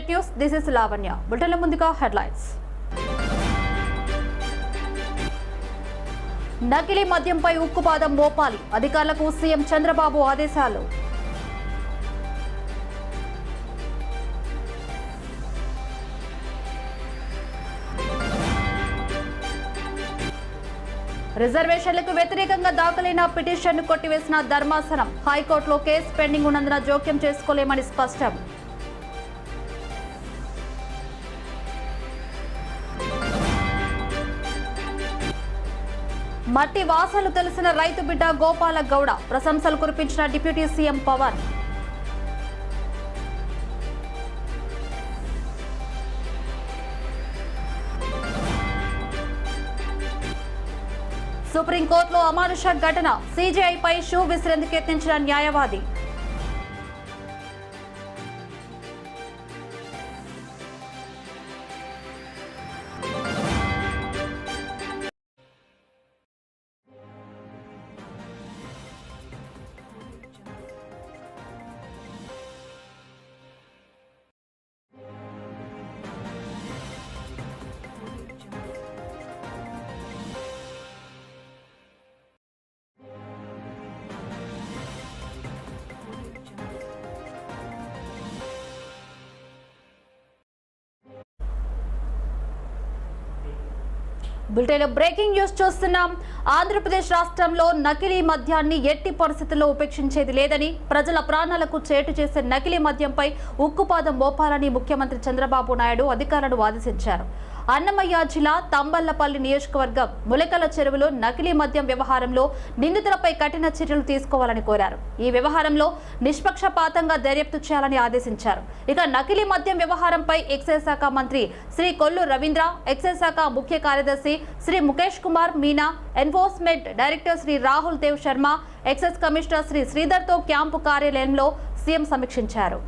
నమస్తే news this is Lavanya బులెటిన్ల ముందుగా హెడ్లైన్స్ నకిలీ మద్యంపై ఉక్కుపాదం మోపాలి. అధికారులకు సీఎం చంద్రబాబు ఆదేశాలు. రిజర్వేషన్లకు వ్యతిరేకంగా దాఖలైన పిటిషన్ను కొట్టివేసిన ధర్మాసనం. హైకోర్టులో కేసు పెండింగ్ ఉన్నందున జోక్యం చేసుకోలేమని స్పష్టం. మట్టి వాసనలు తెలిసిన రైతు బిడ్డ గోపాల గౌడ ప్రశంసలు కురిపించిన డిప్యూటీ సీఎం పవన్. సుప్రీంకోర్టులో అమానుష ఘటన సీజీఐపై షూ విసిరేందుకు యత్నించిన న్యాయవాది. బులెటిన్లో బ్రేకింగ్ న్యూస్ చూస్తున్నాం. ఆంధ్రప్రదేశ్ రాష్ట్రంలో నకిలీ మద్యాన్ని ఎట్టి పరిస్థితుల్లో ఉపేక్షించేది లేదని ప్రజల ప్రాణాలకు చేటు చేసే నకిలీ మద్యంపై ఉక్కుపాదం మోపాలని ముఖ్యమంత్రి చంద్రబాబు నాయుడు అధికారులను ఆదేశించారు. అన్నమయ్య జిల్లా తంబళ్ళపల్లి నియోజకవర్గం ములకల చెరువులో నకిలీ మద్యం వ్యవహారంలో నిందితులపై కఠిన చర్యలు తీసుకోవాలని కోరారు. ఈ వ్యవహారంలో నిష్పక్షపాతంగా దర్యాప్తు చేయాలని ఆదేశించారు. ఇక నకిలీ మద్యం వ్యవహారంపై ఎక్సైజ్ శాఖ మంత్రి శ్రీ కొల్లు రవీంద్ర ఎక్సైజ్ శాఖ ముఖ్య కార్యదర్శి Shri Mukesh Kumar Meena enforcement director Shri Rahul Dev Sharma excise commissioner Shri శ్రీధర్తో camp కార్యాలయంలో సీఎం సమీక్షించారు.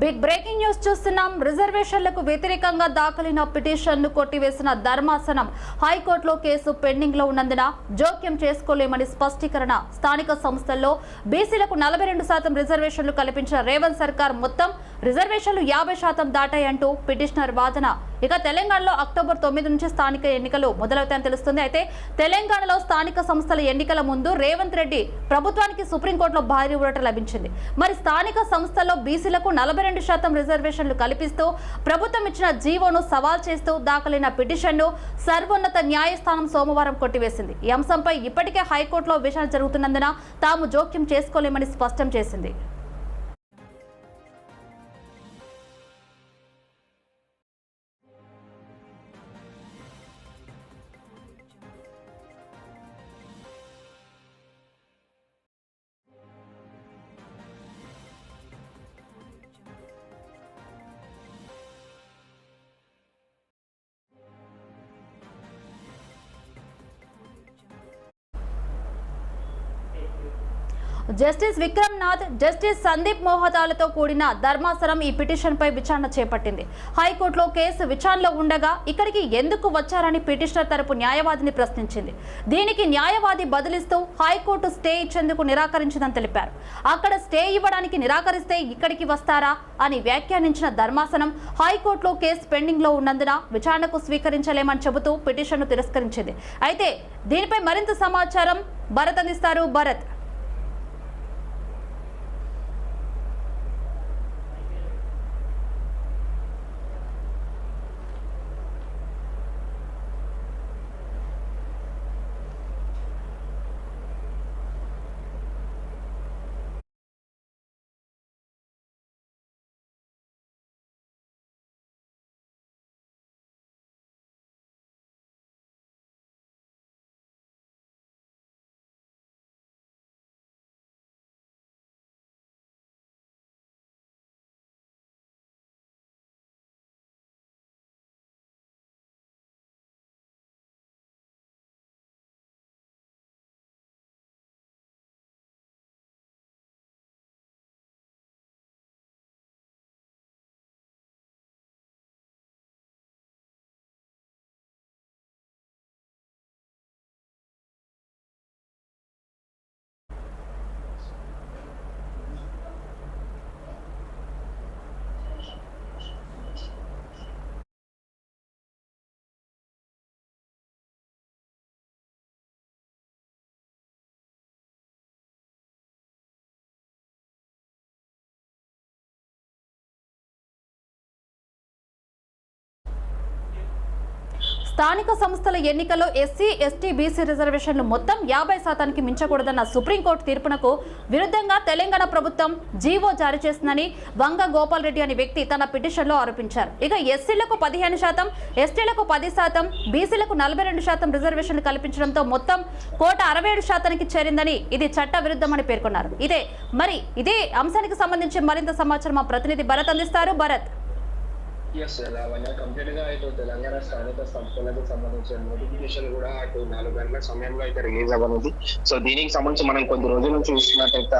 బిగ్ బ్రేకింగ్ న్యూస్ చూస్తున్నాం. రిజర్వేషన్లకు వ్యతిరేకంగా దాఖలైన పిటిషన్ను కొట్టివేసిన ధర్మాసనం హైకోర్టులో కేసు పెండింగ్లో ఉన్నందున జోక్యం చేసుకోలేమని స్పష్టీకరణ. స్థానిక సంస్థల్లో బీసీలకు నలభై రెండు శాతం రిజర్వేషన్లు కల్పించిన రేవంత్ సర్కార్ మొత్తం రిజర్వేషన్లు యాభై శాతం దాటాయంటూ పిటిషనర్ వాదన ఇక తెలంగాణలో అక్టోబర్ తొమ్మిది నుంచి స్థానిక ఎన్నికలు మొదలవుతాయని తెలుస్తుంది. అయితే తెలంగాణలో స్థానిక సంస్థల ఎన్నికల ముందు రేవంత్ రెడ్డి ప్రభుత్వానికి సుప్రీంకోర్టులో భారీ ఊరట లభించింది. మరి స్థానిక సంస్థల్లో బీసీలకు నలభై రెండు శాతం రిజర్వేషన్లు కల్పిస్తూ ప్రభుత్వం ఇచ్చిన జీవోను సవాల్ చేస్తూ దాఖలైన పిటిషన్ను సర్వోన్నత న్యాయస్థానం సోమవారం కొట్టివేసింది. ఈ అంశంపై ఇప్పటికే హైకోర్టులో విచారణ జరుగుతున్నందున తాము జోక్యం చేసుకోలేమని స్పష్టం చేసింది. జస్టిస్ విక్రమ్ నాథ్ జస్టిస్ సందీప్ మోహతాలతో కూడిన ధర్మాసనం ఈ పిటిషన్పై విచారణ చేపట్టింది. హైకోర్టులో కేసు విచారణలో ఉండగా ఇక్కడికి ఎందుకు వచ్చారని పిటిషనర్ తరపు న్యాయవాదిని ప్రశ్నించింది. దీనికి న్యాయవాది బదిలిస్తూ హైకోర్టు స్టే ఇచ్చేందుకు నిరాకరించిందని తెలిపారు. అక్కడ స్టే ఇవ్వడానికి నిరాకరిస్తే ఇక్కడికి వస్తారా అని వ్యాఖ్యానించిన ధర్మాసనం హైకోర్టులో కేసు పెండింగ్లో ఉన్నందున విచారణకు స్వీకరించలేమని చెబుతూ పిటిషన్ను తిరస్కరించింది. అయితే దీనిపై మరింత సమాచారం భరత్ అందిస్తారు. భరత్. స్థానిక సంస్థల ఎన్నికల్లో ఎస్సీ ఎస్టీ బీసీ రిజర్వేషన్లు మొత్తం యాభై శాతానికి మించకూడదన్న సుప్రీంకోర్టు తీర్పునకు విరుద్ధంగా తెలంగాణ ప్రభుత్వం జీవో జారీ చేసిందని వంగ గోపాల్ రెడ్డి అనే వ్యక్తి తన పిటిషన్లో ఆరోపించారు. ఇక ఎస్సీలకు పదిహేను శాతం ఎస్టీలకు పది శాతం బీసీలకు నలభై రెండు శాతం రిజర్వేషన్లు కల్పించడంతో మొత్తం కోట అరవై ఏడు శాతానికి చేరిందని ఇది చట్ట విరుద్ధమని పేర్కొన్నారు. ఇదే మరి ఇదే అంశానికి సంబంధించి మరింత సమాచారం మా ప్రతినిధి భరత్ అందిస్తారు. భరత్. ఎస్ అవన్నీ కంప్లీట్గా ఇటు తెలంగాణ స్థానిక సంస్థలకు సంబంధించిన నోటిఫికేషన్ కూడా అటు నాలుగు గంటల సమయంలో అయితే రిలీజ్ అవ్వనుంది. సో దీనికి సంబంధించి మనం కొద్ది రోజుల నుంచి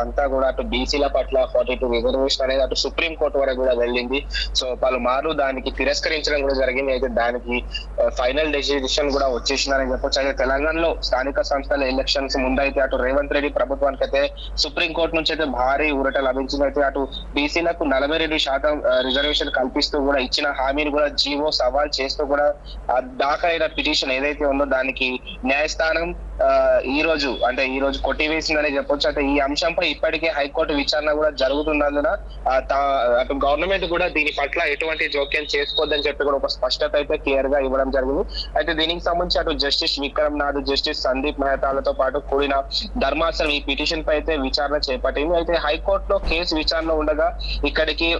అంతా కూడా అటు బీసీల పట్ల ఫార్టీ టూ రిజర్వేషన్ అనేది అటు సుప్రీం కోర్టు వరకు కూడా వెళ్ళింది. సో పలుమార్లు దానికి తిరస్కరించడం కూడా జరిగింది. అయితే దానికి uh, ఫైనల్ డెసిషన్ కూడా వచ్చేసిందని చెప్పొచ్చు. అయితే తెలంగాణలో స్థానిక సంస్థల ఎలక్షన్స్ ముందైతే అటు రేవంత్ రెడ్డి ప్రభుత్వానికి అయితే సుప్రీం కోర్టు నుంచి అయితే భారీ ఊరట లభించింది. అయితే అటు బీసీలకు నలభై రెండు శాతం uh, రిజర్వేషన్ కల్పిస్తూ కూడా ఇచ్చిన హామీని కూడా జీవో సవాల్ చేస్తూ కూడా దాఖలైన పిటిషన్ ఏదైతే ఉందో దానికి న్యాయస్థానం ఈ రోజు అంటే ఈ రోజు కొట్టివేసిందని చెప్పొచ్చు. అంటే ఈ అంశంపై ఇప్పటికే హైకోర్టు విచారణ కూడా జరుగుతున్నందున అటు గవర్నమెంట్ కూడా దీని పట్ల ఎటువంటి జోక్యం చేసుకోవద్దని చెప్పి కూడా ఒక స్పష్టత అయితే క్లియర్గా ఇవ్వడం జరిగింది. అయితే దీనికి సంబంధించి అటు జస్టిస్ విక్రమ్ నాథ్ జస్టిస్ సందీప్ మెహతాలతో పాటు కూడిన ధర్మాసనం ఈ పిటిషన్ పై అయితే విచారణ చేపట్టింది. అయితే హైకోర్టులో కేసు విచారణ ఉండగా ఇక్కడికి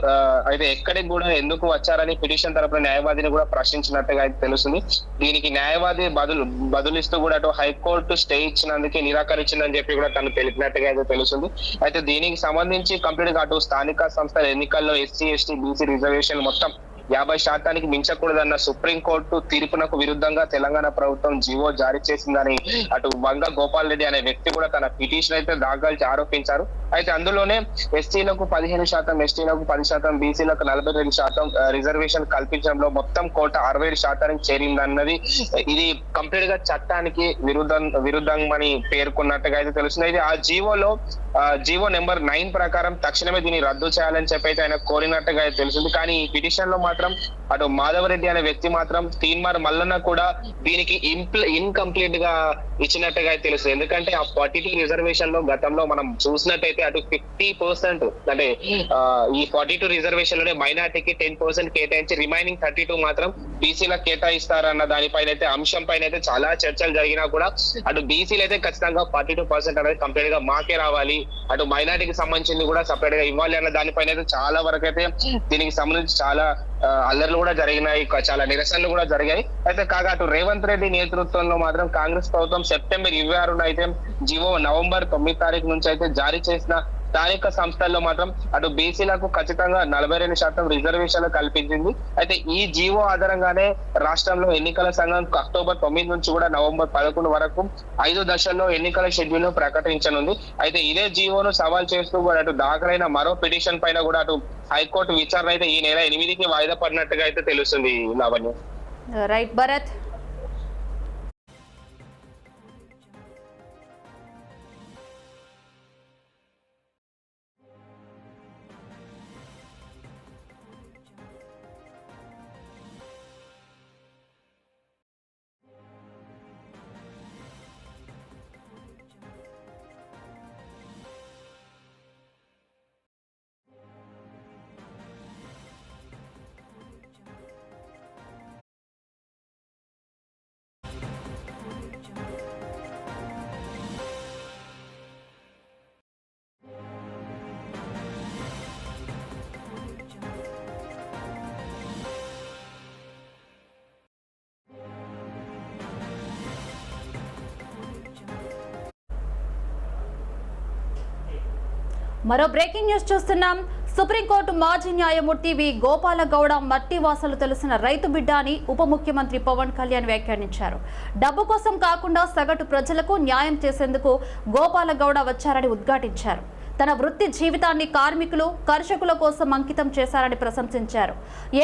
అయితే ఎక్కడికి కూడా ఎందుకు వచ్చారని పిటిషన్ తరపున న్యాయవాదిని కూడా ప్రశ్నించినట్టుగా అయితే తెలుస్తుంది. దీనికి న్యాయవాది బదులు బదులిస్తూ కూడా అటు హైకోర్టు స్టే ఇచ్చినందుకే నిరాకరించిందని చెప్పి కూడా తను తెలిపినట్టుగా అయితే తెలుస్తుంది. అయితే దీనికి సంబంధించి కంప్లీట్గా అటు స్థానిక సంస్థల ఎన్నికల్లో ఎస్సీ ఎస్టీ బీసీ రిజర్వేషన్ మొత్తం యాభై శాతానికి మించకూడదన్న సుప్రీంకోర్టు తీర్పునకు విరుద్ధంగా తెలంగాణ ప్రభుత్వం జీవో జారీ చేసిందని అటు వంగ గోపాల్ రెడ్డి అనే వ్యక్తి కూడా తన పిటిషన్ అయితే దాఖలు ఆరోపించారు. అయితే అందులోనే ఎస్టీలకు పదిహేను శాతం ఎస్టీలకు పది శాతం బీసీలకు నలభై రెండు శాతం రిజర్వేషన్ కల్పించడంలో మొత్తం కోట అరవై ఏడు శాతానికి చేరిందన్నది ఇది కంప్లీట్గా చట్టానికి విరుద్ధం విరుద్ధమని పేర్కొన్నట్టుగా అయితే తెలుస్తుంది. అయితే ఆ జీవోలో జీవో నెంబర్ నైన్ ప్రకారం తక్షణమే దీన్ని రద్దు చేయాలని చెప్పి అయితే ఆయన కోరినట్టుగా అయితే తెలిసింది కానీ ఈ పిటిషన్లో మాత్రం అటు మాధవరెడ్డి అనే వ్యక్తి మాత్రం తీన్మార్ మల్లన్న కూడా దీనికి ఇంప్ల ఇన్కంప్లీట్గా ఇచ్చినట్టుగా అయితే తెలుస్తుంది. ఎందుకంటే ఆ ఫార్టీ టూ రిజర్వేషన్లో గతంలో మనం చూసినట్టయితే అటు ఫిఫ్టీ పర్సెంట్ అంటే ఈ ఫార్టీ టూ రిజర్వేషన్లోనే మైనార్టీకి టెన్ పర్సెంట్ కేటాయించి రిమైనింగ్ థర్టీ టూ మాత్రం బీసీలకు కేటాయిస్తారన్న దానిపైన అయితే అంశం పైన అయితే చాలా చర్చలు జరిగినా కూడా అటు బీసీలు అయితే ఖచ్చితంగా ఫార్టీ టూ పర్సెంట్ అనేది కంప్లీట్గా మాకే రావాలి. అటు మైనార్టీకి సంబంధించింది కూడా సపరేట్గా ఇవ్వాలి అన్న దానిపైన అయితే చాలా వరకు అయితే దీనికి సంబంధించి చాలా అల్లర్లు కూడా జరిగినాయి చాలా నిరసనలు కూడా జరిగాయి. అయితే కాగా అటు రేవంత్ రెడ్డి నేతృత్వంలో మాత్రం కాంగ్రెస్ ప్రభుత్వం సెప్టెంబర్ ఇరవై ఆరున అయితే జివో నవంబర్ తొమ్మిది తారీఖు నుంచి అయితే జారీ చేసిన స్థానిక సంస్థల్లో మాత్రం అటు బీసీలకు ఖచ్చితంగా నలభై రెండు శాతం రిజర్వేషన్లు కల్పించింది. అయితే ఈ జీవో ఆధారంగానే రాష్ట్రంలో ఎన్నికల సంఘం అక్టోబర్ తొమ్మిది నుంచి కూడా నవంబర్ పదకొండు వరకు ఐదు దశల్లో ఎన్నికల షెడ్యూల్ను ప్రకటించనుంది. అయితే ఇదే జీవోను సవాల్ చేస్తూ కూడా అటు దాఖలైన మరో పిటిషన్ పైన కూడా అటు హైకోర్టు విచారణ అయితే ఈ నెల ఎనిమిదికి వాయిదా పడినట్టుగా అయితే తెలుస్తుంది లావణ్య. రైట్ భరత్. మరో బ్రేకింగ్ న్యూస్ చూస్తున్నాం. సుప్రీంకోర్టు మాజీ న్యాయమూర్తి వి. గోపాలగౌడ మట్టి వాసలు తెలిసిన రైతు బిడ్డ అని ఉప ముఖ్యమంత్రి పవన్ కళ్యాణ్ వ్యాఖ్యానించారు. డబ్బు కోసం కాకుండా సగటు ప్రజలకు న్యాయం చేసేందుకు గోపాల గౌడ వచ్చారని ఉద్ఘాటించారు. తన వృత్తి జీవితాన్ని కార్మికులు కర్షకుల కోసం అంకితం చేశారని ప్రశంసించారు.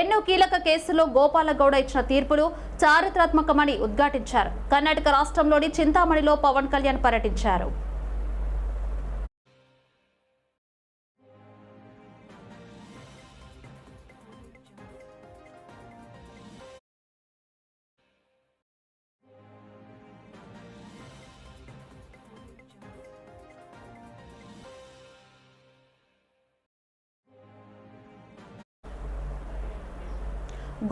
ఎన్నో కీలక కేసుల్లో గోపాలగౌడ ఇచ్చిన తీర్పులు చారిత్రాత్మకమని ఉద్ఘాటించారు. కర్ణాటక రాష్ట్రంలోని చింతామణిలో పవన్ కళ్యాణ్ పర్యటించారు.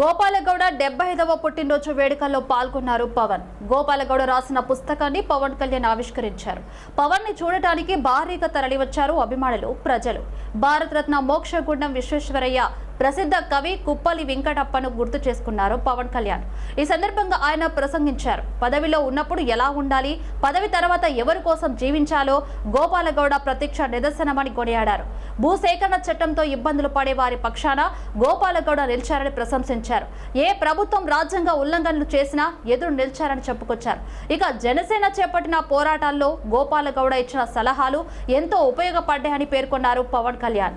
గోపాలగౌడ డెబ్బై ఐదవ పుట్టినరోజు వేడుకల్లో పాల్గొన్నారు పవన్. గోపాలగౌడ రాసిన పుస్తకాన్ని పవన్ కళ్యాణ్ ఆవిష్కరించారు. పవన్ని చూడటానికి భారీగా తరలివచ్చారు అభిమానులు ప్రజలు. భారతరత్న మోక్షగుండం విశ్వేశ్వరయ్య ప్రసిద్ధ కవి కుప్పలి వెంకటప్పను గుర్తు చేసుకున్నారు పవన్ కళ్యాణ్. ఈ సందర్భంగా ఆయన ప్రసంగించారు. పదవిలో ఉన్నప్పుడు ఎలా ఉండాలి పదవి తర్వాత ఎవరి కోసం జీవించాలో గోపాలగౌడ ప్రత్యక్ష నిదర్శనమని కొనియాడారు. భూసేకరణ చట్టంతో ఇబ్బందులు పడే వారి పక్షాన గోపాలగౌడ నిలిచారని ప్రశంసించారు. ఏ ప్రభుత్వం రాజ్యాంగ ఉల్లంఘనలు చేసినా ఎదురు నిలిచారని చెప్పుకొచ్చారు. ఇక జనసేన చేపట్టిన పోరాటాల్లో గోపాలగౌడ ఇచ్చిన సలహాలు ఎంతో ఉపయోగపడ్డాయని పేర్కొన్నారు పవన్ కళ్యాణ్.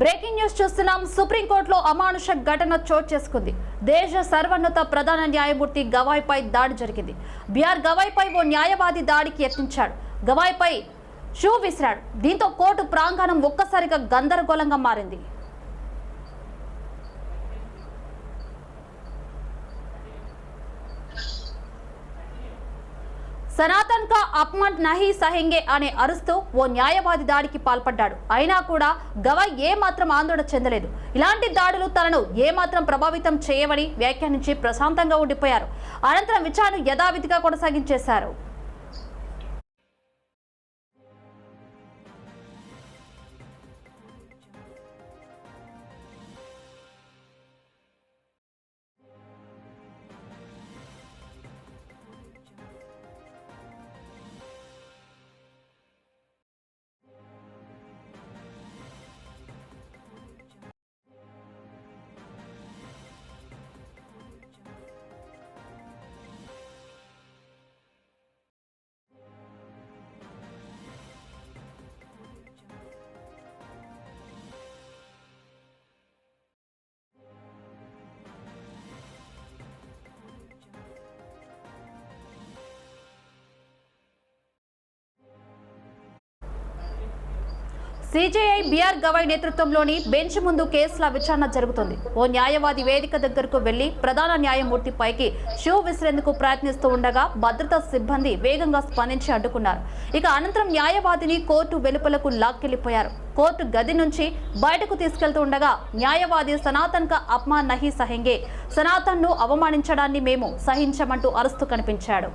బ్రేకింగ్ న్యూస్ చూస్తున్నాం. సుప్రీంకోర్టులో అమానుష ఘటన చోటు చేసుకుంది. దేశ సర్వోన్నత ప్రధాన న్యాయమూర్తి గవాయ్పై దాడి జరిగింది. బీఆర్ గవాయ్పై ఓ న్యాయవాది దాడికి యత్నించాడు. గవాయ్పై షూ విసిరాడు. దీంతో కోర్టు ప్రాంగణం ఒక్కసారిగా గందరగోళంగా మారింది. సనాతన్ కా అప్మన్ నహి సహింగే అనే అరుస్తూ ఓ న్యాయవాది దాడికి పాల్పడ్డాడు. అయినా కూడా గవాయ్ ఏమాత్రం ఆందోళన చెందలేదు. ఇలాంటి దాడులు తనను ఏమాత్రం ప్రభావితం చేయవని వ్యాఖ్యానించి ప్రశాంతంగా ఉండిపోయారు. అనంతరం విచారణ యథావిధిగా కొనసాగించేశారు. సిజేఐ బీఆర్ గవాయ్ నేతృత్వంలోని బెంచ్ ముందు కేసుల విచారణ జరుగుతుంది. ఓ న్యాయవాది వేదిక దగ్గరకు వెళ్ళి ప్రధాన న్యాయమూర్తి పైకి షూ విసిరేందుకు ప్రయత్నిస్తూ ఉండగా భద్రతా సిబ్బంది వేగంగా స్పందించి అడ్డుకున్నారు. ఇక అనంతరం న్యాయవాదిని కోర్టు వెలుపలకు లాక్కెళ్ళిపోయారు కోర్టు గది నుంచి బయటకు తీసుకెళ్తూ ఉండగా న్యాయవాది సనాతన్ కా అప్మాన్ నహి సహెంగే. సనాతన్ను అవమానించడాన్ని మేము సహించమంటూ అరుస్తూ కనిపించాడు.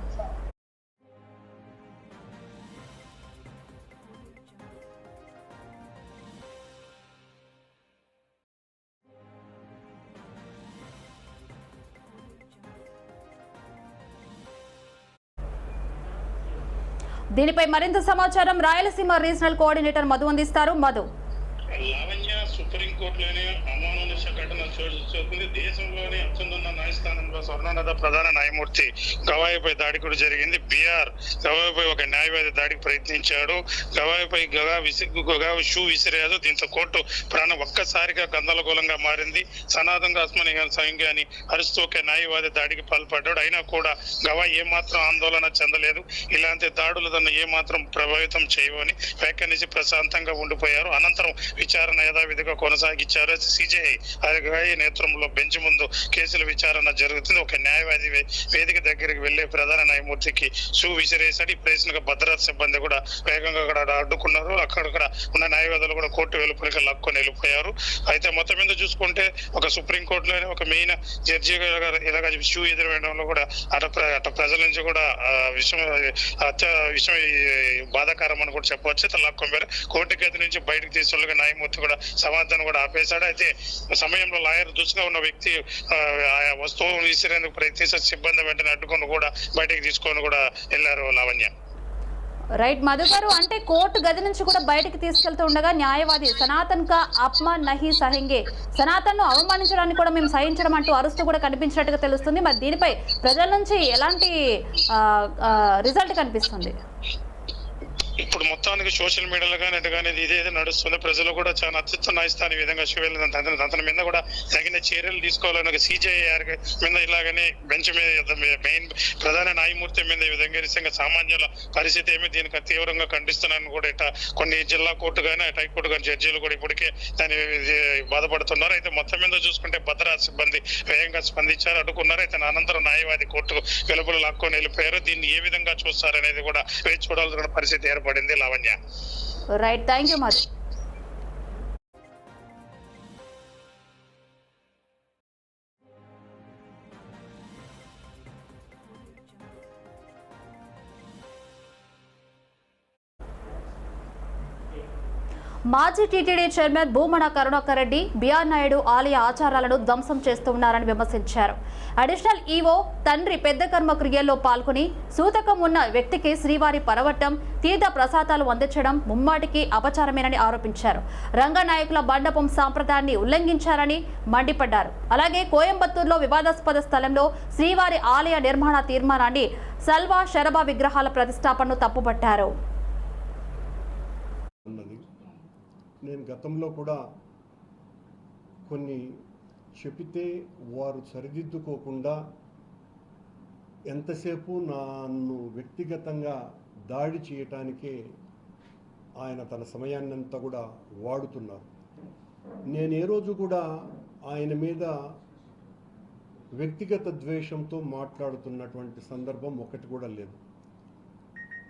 దీనిపై మరింత సమాచారం రాయలసీమ రీజనల్ కోఆర్డినేటర్ మధు అందిస్తారు. మధు. సుప్రీంకోర్టులోనే అమానుష ఘటన చోటు దేశంలోనే అత్యున్నత న్యాయస్థానంలో స్వర్ణానద ప్రధాన న్యాయమూర్తి గవాయిపై దాడి కూడా జరిగింది. బీఆర్ గవాయిపై ఒక న్యాయవాది దాడికి ప్రయత్నించాడు. గవాయిపై గగా విసి గగా షూ విసిరాడు దీంతో కోర్టు ప్రాణం ఒక్కసారిగా గందరగోళంగా మారింది. సనాతన అస్మని సంఘాన్ని అని అరుస్తూ ఒక న్యాయవాది దాడికి పాల్పడ్డాడు. అయినా కూడా గవాయి ఏమాత్రం ఆందోళన చెందలేదు. ఇలాంటి దాడులు తను ఏమాత్రం ప్రభావితం చేయవని వ్యాఖ్యానించి ప్రశాంతంగా ఉండిపోయారు. అనంతరం విచారణ యథావిధిగా కొనసాగించారు సిజేఐ అరగాయి నేతృత్వంలో బెంచ్ ముందు కేసుల విచారణ జరుగుతుంది. ఒక న్యాయవాది వేదిక దగ్గరికి వెళ్ళే ప్రధాన న్యాయమూర్తికి షూ విసిరేసాడు ఈ ప్రశ్నగా భద్రతా సిబ్బంది కూడా వేగంగా అక్కడ అడ్డుకున్నారు. అక్కడక్కడ ఉన్న న్యాయవాదులు కూడా కోర్టు వెలుపలికి లక్కొని వెళ్ళిపోయారు. అయితే మొత్తం మీద చూసుకుంటే ఒక సుప్రీంకోర్టులోనే ఒక మెయిన్ జడ్జి గారు ఇలాగ షూ ఎదురవేయడంలో కూడా అట ప్ర- అట ప్రజల నుంచి కూడా విషయం అత్య విషయం బాధాకరం అని కూడా చెప్పవచ్చు. అయితే లాక్కొని కోర్టు గది నుంచి బయటకు తీసుకెళ్ళగా న్యాయమూర్తి కూడా సమాధానం కూడా ఆపేశాడు. అయితే సమయంలో లాయర్ దుస్తుగా ఉన్న వ్యక్తి ఆ, ఆయా వస్తువును విసిరేందుకు ప్రయత్నిస్తే సిబ్బంది వెంటనే అడ్డుకొని కూడా బయటకు తీసుకొని కూడా వెళ్ళారు లావణ్య. రైట్ మధు గారు అంటే కోర్టు గది నుంచి కూడా బయటకు తీసుకెళ్తూ ఉండగా న్యాయవాది సనాతన్ కా అప్మాన్ నహి సహింగే. సనాతన్ను అవమానించడానికి కూడా మేము సహించడం అంటూ అరుస్తూ కూడా కనిపించినట్టుగా తెలుస్తుంది. మరి దీనిపై ప్రజల నుంచి ఎలాంటి రిజల్ట్ కనిపిస్తుంది? ఇప్పుడు మొత్తానికి సోషల్ మీడియాలో కానీ అటు కానీ ఇది నడుస్తుంది ప్రజలు కూడా చాలా అత్యుత్తమ న్యాయస్థానం ఈ విధంగా శివేలు అతని అతని మీద కూడా తగిన చర్యలు తీసుకోవాలని ఒక సిజేఆర్ మీద ఇలాగనే బెంచ్ మీద మెయిన్ ప్రధాన న్యాయమూర్తి మీద ఈ విధంగా నిజంగా సామాన్యుల పరిస్థితి ఏమి దీనికి తీవ్రంగా ఖండిస్తున్నాను కూడా ఇట కొన్ని జిల్లా కోర్టు కానీ అటు హైకోర్టు కానీ జడ్జీలు కూడా ఇప్పటికే దాని ఇది బాధపడుతున్నారు. అయితే మొత్తం మీద చూసుకుంటే భద్రతా సిబ్బంది వేగంగా స్పందించారు అడ్డుకున్నారు. అయితే అనంతరం న్యాయవాది కోర్టు వెలుపులు లాక్కొని వెళ్ళిపోయారు. దీన్ని ఏ విధంగా చూస్తారనేది కూడా వేచి చూడాల్సిన పరిస్థితి ఏర్పడింది. Lavanya. Right thank you Madhu మాజీ TTD chairman Bhumana Karunakar Reddy BR Naidu ఆలయ ఆచారాలను ధ్వంసం చేస్తున్నారని విమర్శించారు. అడిషనల్ ఈవో తండ్రి పెద్ద కర్మ క్రియల్లో పాల్గొని సూతకం ఉన్న వ్యక్తికి శ్రీవారి పరవట్టం తీర్థ ప్రసాదాలు అందించడం ముమ్మాటికి అపచారమేనని ఆరోపించారు. రంగనాయకుల మండపం సాంప్రదాయాన్ని ఉల్లంఘించారని మండిపడ్డారు. అలాగే కోయంబత్తూరులో వివాదాస్పద స్థలంలో శ్రీవారి ఆలయ నిర్మాణ తీర్మానాన్ని సల్వా శరభ విగ్రహాల ప్రతిష్టాపనను తప్పుపట్టారు. నేను గతంలో కూడా కొన్ని చెబితే వారు సరిదిద్దుకోకుండా ఎంతసేపు నన్ను వ్యక్తిగతంగా దాడి చేయటానికే ఆయన తన సమయాన్నంతా కూడా వాడుతున్నారు. నేను ఏ రోజు కూడా ఆయన మీద వ్యక్తిగత ద్వేషంతో మాట్లాడుతున్నటువంటి సందర్భం ఒకటి కూడా లేదు.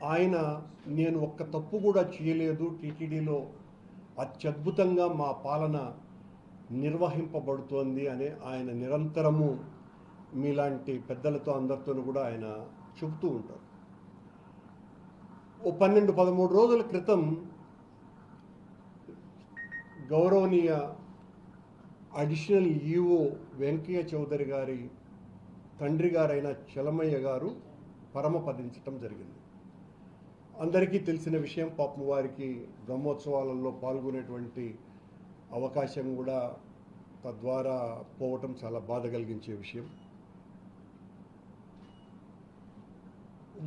ఆయన నేను ఒక్క తప్పు కూడా చేయలేదు. టీటీడీలో అత్యద్భుతంగా మా పాలన నిర్వహింపబడుతోంది అని ఆయన నిరంతరము మీలాంటి పెద్దలతో అందరితోనూ కూడా ఆయన చెబుతూ ఉంటారు. ఓ పన్నెండు పదమూడు రోజుల క్రితం గౌరవనీయ అడిషనల్ ఈఓ వెంకయ్య చౌదరి గారి తండ్రి గారైన చలమయ్య గారు పరమపదించటం జరిగింది. అందరికీ తెలిసిన విషయం పాపం వారికి బ్రహ్మోత్సవాలలో పాల్గొనేటువంటి అవకాశం కూడా తద్వారా పోవటం చాలా బాధ కలిగించే విషయం.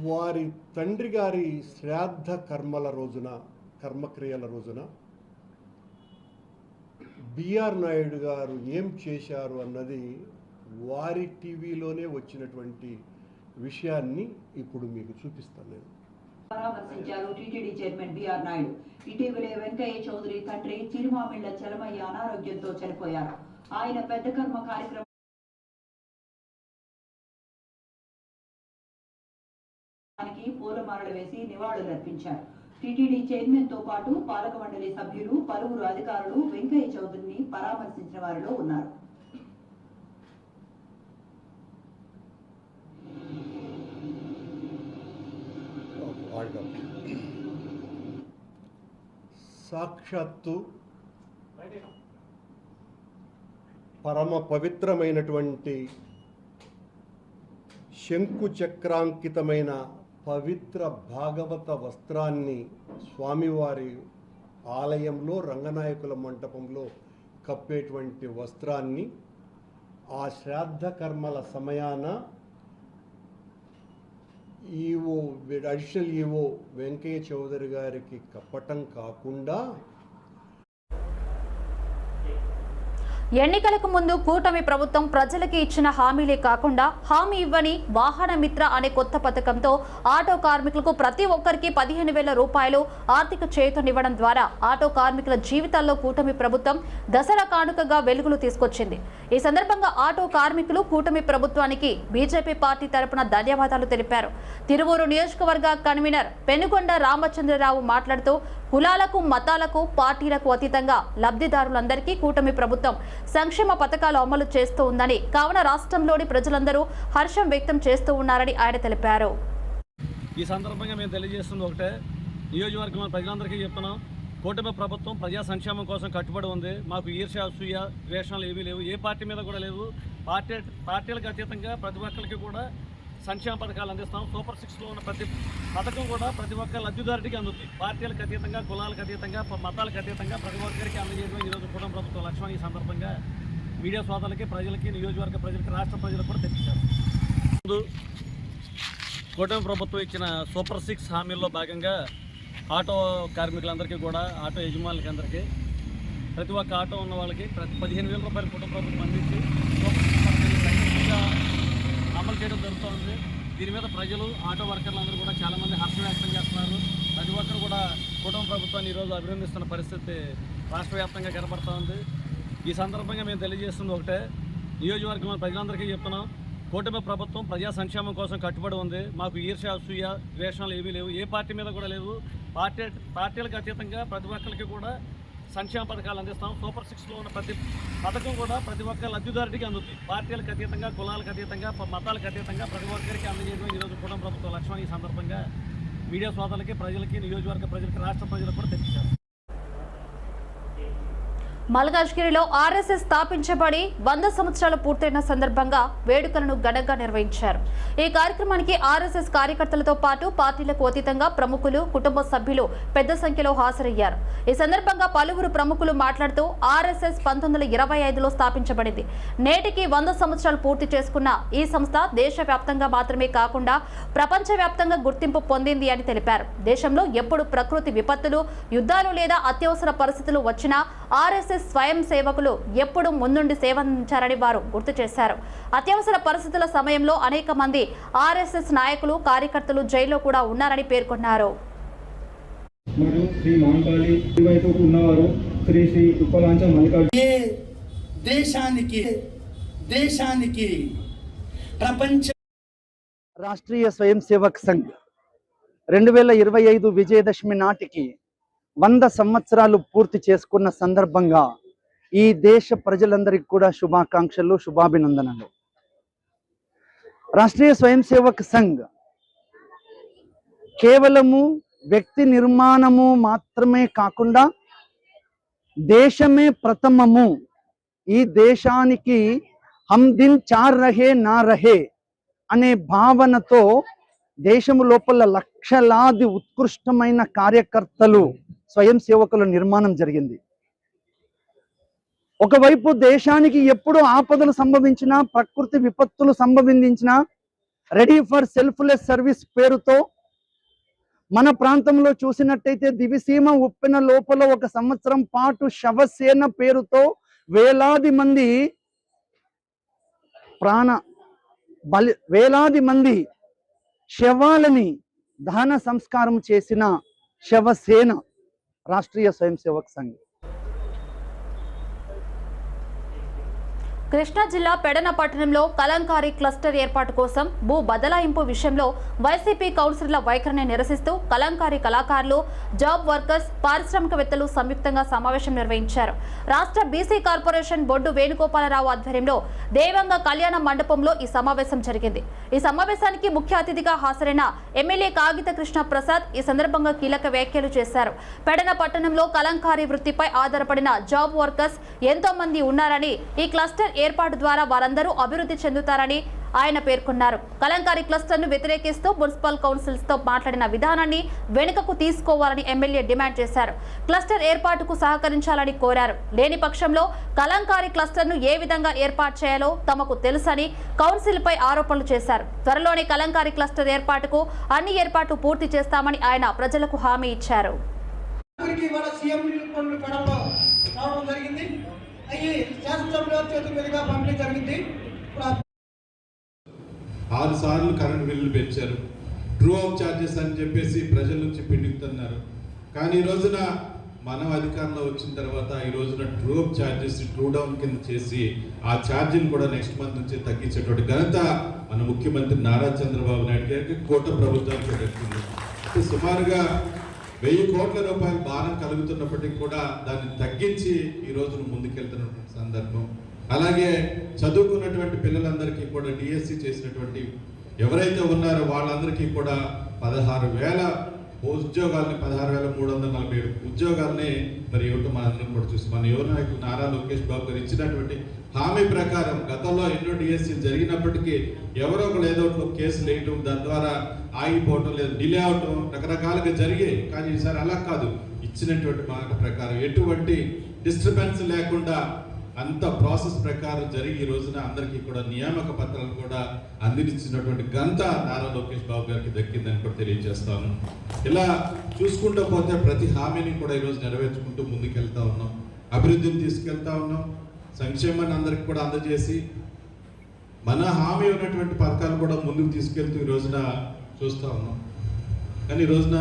వారి తండ్రి గారి శ్రాద్ధ కర్మల రోజున కర్మక్రియల రోజున బిఆర్ నాయుడు గారు ఏం చేశారు అన్నది వారి టీవీలోనే వచ్చినటువంటి విషయాన్ని ఇప్పుడు మీకు చూపిస్తాను నేను. పరామర్శించారు టీటీడీ చైర్మన్ బిఆర్ నాయుడు. ఇటీవలే వెంకయ్య చౌదరి తండ్రి చిరుమామిళ్ళ చలమయ్య అనారోగ్యంతో చనిపోయారు. ఆయన పెద్ద కర్మ కార్యక్రమం దానికి పూలమాలలు వేసి నివాళులర్పించారు టీటీడీ చైర్మన్తో పాటు పాలక మండలి సభ్యులు పలువురు అధికారులు వెంకయ్య చౌదరిని పరామర్శించిన వారిలో ఉన్నారు. మార్గం సాక్షాత్తు పరమ పవిత్రమైనటువంటి శంకు చక్రాంకితమైన పవిత్ర భాగవత వస్త్రాన్ని స్వామివారి ఆలయంలో రంగనాయకుల మంటపంలో కప్పేటువంటి వస్త్రాన్ని ఆ శ్రాద్ధ కర్మల సమయాన EO additional EO Venkaiah Chowdary గారికి కప్పటం కాకుండా ఎన్నికలకు ముందు కూటమి ప్రభుత్వం ప్రజలకి ఇచ్చిన హామీలే కాకుండా హామీ ఇవ్వని వాహన మిత్ర అనే కొత్త పథకంతో ఆటో కార్మికులకు ప్రతి ఒక్కరికి పదిహేను వేల రూపాయలు ఆర్థిక చేతనివ్వడం ద్వారా ఆటో కార్మికుల జీవితాల్లో కూటమి ప్రభుత్వం దసరా కానుకగా వెలుగులు తీసుకొచ్చింది. ఈ సందర్భంగా ఆటో కార్మికులు కూటమి ప్రభుత్వానికి బీజేపీ పార్టీ తరపున ధన్యవాదాలు తెలిపారు. తిరువూరు నియోజకవర్గ కన్వీనర్ పెనుకొండ రామచంద్రరావు మాట్లాడుతూ కులాలకు మతాలకు పార్టీలకు అతీతంగా లబ్ధిదారులందరికీ కూటమి ప్రభుత్వం సంక్షేమ పథకాలు అమలు చేస్తూ ఉందని కావున రాష్ట్రంలోని ప్రజలందరూ హర్షం వ్యక్తం చేస్తూ ఉన్నారని ఆయన తెలిపారు. ఈ సందర్భంగా మేము తెలియజేస్తుంది ఒకటే నియోజకవర్గంలో ప్రజలందరికీ చెప్తున్నాం కూటమి ప్రభుత్వం ప్రజా సంక్షేమం కోసం కట్టుబడి ఉంది. మాకు ఈర్ష్య అసూయ ద్వేషాలు ఏమీ లేవు. ఏ పార్టీ మీద కూడా లేవు. పార్టీ పార్టీలకు అతీతంగా ప్రతి ఒక్కరికి కూడా సంక్షేమ పథకాలు అందిస్తాం. సూపర్ సిక్స్లో ఉన్న ప్రతి పథకం కూడా ప్రతి ఒక్క లబ్ధిదారుడికి అందుతుంది. పార్టీలకు అతీతంగా కులాలకు అతీతంగా మతాలకు అతీతంగా ప్రతి ఒక్కరికి అందజేయడం ఈరోజు కూడా ప్రభుత్వ లక్ష్యం. ఈ సందర్భంగా మీడియా సోదరులకి ప్రజలకి నియోజకవర్గ ప్రజలకి రాష్ట్ర ప్రజలకు కూడా తెప్పించారు ముందు కూటమి ప్రభుత్వం ఇచ్చిన సూపర్ సిక్స్ హామీల్లో భాగంగా ఆటో కార్మికులందరికీ కూడా ఆటో యజమానులకి అందరికీ ప్రతి ఒక్క ఆటో ఉన్న వాళ్ళకి ప్రతి పదిహేను వేల రూపాయలు కుటుంబ ప్రభుత్వం అందించి సూపర్ సిక్స్ పథకాన్ని సక్సెస్ఫుల్గా అమలు చేయడం జరుగుతుంది. దీని మీద ప్రజలు ఆటో వర్కర్లు అందరూ కూడా చాలామంది హర్షం వ్యక్తం చేస్తున్నారు. ప్రతి ఒక్కరు కూడా కుటుంబ ప్రభుత్వాన్ని ఈరోజు అభినందిస్తున్న పరిస్థితి రాష్ట్ర వ్యాప్తంగా కనపడతా ఉంది. ఈ సందర్భంగా మేము తెలియజేస్తుంది ఒకటే నియోజకవర్గంలో ప్రజలందరికీ చెప్తున్నాం కూటమి ప్రభుత్వం ప్రజా సంక్షేమం కోసం కట్టుబడి ఉంది. మాకు ఈర్ష్య అసూయ ద్వేషాలు ఏమీ లేవు. ఏ పార్టీ మీద కూడా లేవు. పార్టీ పార్టీలకు అతీతంగా ప్రతి ఒక్కరికి కూడా సంక్షేమ పథకాలు అందిస్తాం. సూపర్ సిక్స్లో ఉన్న ప్రతి పథకం కూడా ప్రతి ఒక్క లబ్ధిదారుడికి అందుతుంది. పార్టీలకు అతీతంగా కులాలకు అతీతంగా మతాలకు అతీతంగా ప్రతి ఒక్కరికి అందజేయడం ఈరోజు కూడా ప్రభుత్వ లక్ష్యం. ఈ సందర్భంగా మీడియా సోదరులకి ప్రజలకి నియోజకవర్గ ప్రజలకి రాష్ట్ర ప్రజలకు కూడా తెప్పించారు మల్కాజ్గిరిలో ఆర్ఎస్ఎస్ స్థాపించబడి వంద సంవత్సరాలు పూర్తయిన సందర్భంగా వేడుకలను ఘనంగా నిర్వహించారు. ఈ కార్యక్రమానికి ఆర్ఎస్ఎస్ కార్యకర్తలతో పాటు పార్టీలకు అతీతంగా ప్రముఖులు కుటుంబ సభ్యులు పెద్ద సంఖ్యలో హాజరయ్యారు. ఈ సందర్భంగా పలువురు ప్రముఖులు మాట్లాడుతూ ఆర్ఎస్ఎస్ పంతొమ్మిది వందల ఇరవై ఐదులో స్థాపించబడింది. నేటికి వంద సంవత్సరాలు పూర్తి చేసుకున్న ఈ సంస్థ దేశవ్యాప్తంగా మాత్రమే కాకుండా ప్రపంచవ్యాప్తంగా గుర్తింపు పొందింది అని తెలిపారు. దేశంలో ఎప్పుడు ప్రకృతి విపత్తులు యుద్ధాలు లేదా అత్యవసర పరిస్థితులు వచ్చినా ఆర్ఎస్ఎస్ స్వయం సేవకులు ఎప్పుడు ముందుండి సేవందించారని వారు గుర్తు చేశారు. అత్యవసర పరిస్థితుల సమయంలో అనేక మంది ఆర్ఎస్ఎస్ నాయకులు కార్యకర్తలు జైల్లో కూడా ఉన్నారని పేర్కొన్నారు. మరియు శ్రీ మహంకాళి వైపు ఉన్నవారు శ్రీ శ్రీ ఉప్పలాంచ మల్లికార్జున ఏ దేశానికి దేశానికి ప్రపంచ రాష్ట్రీయ స్వయం సేవక్ సంఘ్. రెండు వేల ఇరవై ఐదు విజయదశమి నాటికి వంద సంవత్సరాలు పూర్తి చేసుకున్న సందర్భంగా ఈ దేశ ప్రజలందరికీ కూడా శుభాకాంక్షలు శుభాభినందనలు. రాష్ట్రీయ స్వయం సేవక్ సంఘ్ కేవలము వ్యక్తి నిర్మాణము మాత్రమే కాకుండా దేశమే ప్రథమము. ఈ దేశానికి హమ్ దిన్ చార్ రహే నా రహే అనే భావనతో దేశము లోపల లక్షలాది ఉత్కృష్టమైన కార్యకర్తలు స్వయం సేవకుల నిర్మాణం జరిగింది. ఒకవైపు దేశానికి ఎప్పుడు ఆపదలు సంభవించినా ప్రకృతి విపత్తులు సంభవించినా రెడీ ఫర్ సెల్ఫ్లెస్ సర్వీస్ పేరుతో మన ప్రాంతంలో చూసినట్టయితే దివిసీమ ఉప్పెన లోపల ఒక సంవత్సరం పాటు శవసేన పేరుతో వేలాది మంది ప్రాణ బలి వేలాది మంది శవాలని దాన సంస్కారం చేసిన శవసేన రాష్ట్రీయ స్వయం సేవక్ కృష్ణా జిల్లా పెడన పట్టణంలో కలంకారీ క్లస్టర్ ఏర్పాటు కోసం భూ బదలాయింపు విషయంలో వైసీపీ కౌన్సిలర్ల వైఖరిని నిరసిస్తూ కలంకారీ కళాకారులు జాబ్ వర్కర్స్ పారిశ్రామికవేత్తలు సంయుక్తంగా సమావేశం నిర్వహించారు. రాష్ట్ర బీసీ కార్పొరేషన్ బొడ్డు వేణుగోపాలరావు ఆధ్వర్యంలో దేవంగ కళ్యాణ మండపంలో ఈ సమావేశం జరిగింది. ఈ సమావేశానికి ముఖ్య అతిథిగా హాజరైన ఎమ్మెల్యే కాగిత కృష్ణ ప్రసాద్ ఈ సందర్భంగా కీలక వ్యాఖ్యలు చేశారు. పెడన పట్టణంలో కలంకారీ వృత్తిపై ఆధారపడిన జాబ్ వర్కర్స్ ఎంతో మంది ఉన్నారని ఈ క్లస్టర్ ఏర్పాటు ద్వారా వారందరూ అభివృద్ధి చెందుతారని ఆయన పేర్కొన్నారు. కలంకారీ క్లస్టర్ను వ్యతిరేకిస్తూ మున్సిపల్ కౌన్సిల్స్తో మాట్లాడిన విధానాన్ని వెనుకకు తీసుకోవాలని ఎమ్మెల్యే డిమాండ్ చేశారు. క్లస్టర్ ఏర్పాటుకు సహకరించాలని కోరారు. లేని పక్షంలో కలంకారీ క్లస్టర్ను ఏ విధంగా ఏర్పాటు చేయాలో తమకు తెలుసని కౌన్సిల్ పై ఆరోపణలు చేశారు. త్వరలోనే కలంకారీ క్లస్టర్ ఏర్పాటుకు అన్ని ఏర్పాట్లు పూర్తి చేస్తామని ఆయన ప్రజలకు హామీ ఇచ్చారు. జరిగింది. అవి శాసనసభలో చేతుల మీదుగా పంపిణీ జరిగింది. ఆరు సార్లు కరెంట్ బిల్లులు పెంచారు. ట్రూ అప్ ఛార్జెస్ అని చెప్పేసి ప్రజల నుంచి పిండుతున్నారు కానీ ఈ రోజున మనం అధికారంలో వచ్చిన తర్వాత ఈ రోజున true up charges true down కింద చేసి ఆ ఛార్జీలు కూడా నెక్స్ట్ మంత్ నుంచి తగ్గించేటువంటి ఘనత మన ముఖ్యమంత్రి నారా చంద్రబాబు నాయుడు గారికి కోట ప్రభుత్వానికి దక్కింది సుమారుగా వెయ్యి కోట్ల రూపాయల భారం కలుగుతున్నప్పటికీ కూడా దాన్ని తగ్గించి ఈ రోజున ముందుకెళ్తున్నటువంటి సందర్భం. అలాగే చదువుకున్నటువంటి పిల్లలందరికీ కూడా డిఎస్సి చేసినటువంటి ఎవరైతే ఉన్నారో వాళ్ళందరికీ కూడా పదహారు వేల ఉద్యోగాల్ని పదహారు వేల మూడు వందల నలభై ఏడు ఉద్యోగాల్ని మరి ఇవ్వటం మనందరం కూడా చూసి మన యువ నాయకులు నారా లోకేష్ బాబు గారు ఇచ్చినటువంటి హామీ ప్రకారం గతంలో ఎన్నో డిఎస్సీలు జరిగినప్పటికీ ఎవరో ఒకరు ఏదో ఒకటి కేసులు వేయటం దాని ద్వారా ఆగిపోవటం లేదా డిలే అవటం రకరకాలుగా జరిగాయి. కానీ ఈసారి అలా కాదు. ఇచ్చినటువంటి మాట ప్రకారం ఎటువంటి డిస్టర్బెన్స్ లేకుండా అంత ప్రాసెస్ ప్రకారం జరిగి ఈ రోజున అందరికీ కూడా నియామక పత్రాలు కూడా అందించినటువంటి ఘనత నారా లోకేష్ బాబు గారికి దక్కిందని కూడా తెలియజేస్తాను. ఇలా చూసుకుంటూ పోతే ప్రతి హామీని కూడా ఈరోజు నెరవేర్చుకుంటూ ముందుకెళ్తా ఉన్నాం. అభివృద్ధిని తీసుకెళ్తా ఉన్నాం. సంక్షేమాన్ని అందరికి కూడా అందజేసి మన హామీ ఉన్నటువంటి పథకాలు కూడా ముందుకు తీసుకెళ్తూ ఈ రోజున చూస్తూ ఉన్నాం. కానీ ఈ రోజున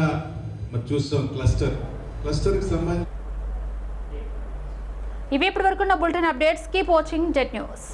మరి చూస్తాం క్లస్టర్. క్లస్టర్కి సంబంధించి ఇవి ఇప్పటి వరకున్న bulletin updates keep watching Jet news.